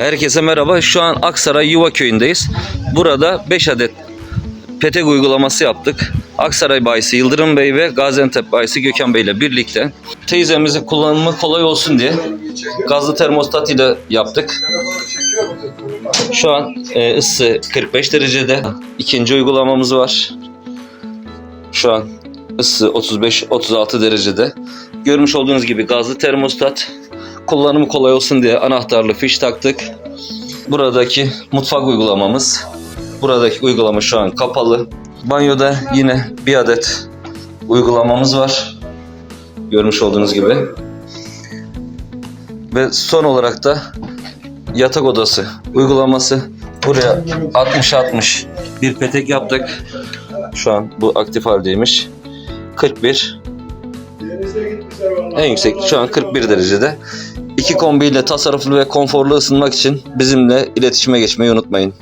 Herkese merhaba. Şu an Aksaray Yuva Köyü'ndeyiz. Burada 5 adet petek uygulaması yaptık. Aksaray bayisi Yıldırım Bey ve Gaziantep bayisi Gökhan Bey ile birlikte teyzemizin kullanımı kolay olsun diye gazlı termostat ile yaptık. Şu an e, ısı 45 derecede. İkinci uygulamamız var. Şu an ısı 35-36 derecede. Görmüş olduğunuz gibi gazlı termostat. Kullanımı kolay olsun diye anahtarlı fiş taktık. Buradaki mutfak uygulamamız. Buradaki uygulama şu an kapalı. Banyoda yine bir adet uygulamamız var. Görmüş olduğunuz gibi. Ve son olarak da yatak odası uygulaması. Buraya 60-60 bir petek yaptık. Şu an bu aktif haldeymiş. 41 en yüksek şu an 41 derecede. İki kombiyle tasarruflu ve konforlu ısınmak için bizimle iletişime geçmeyi unutmayın.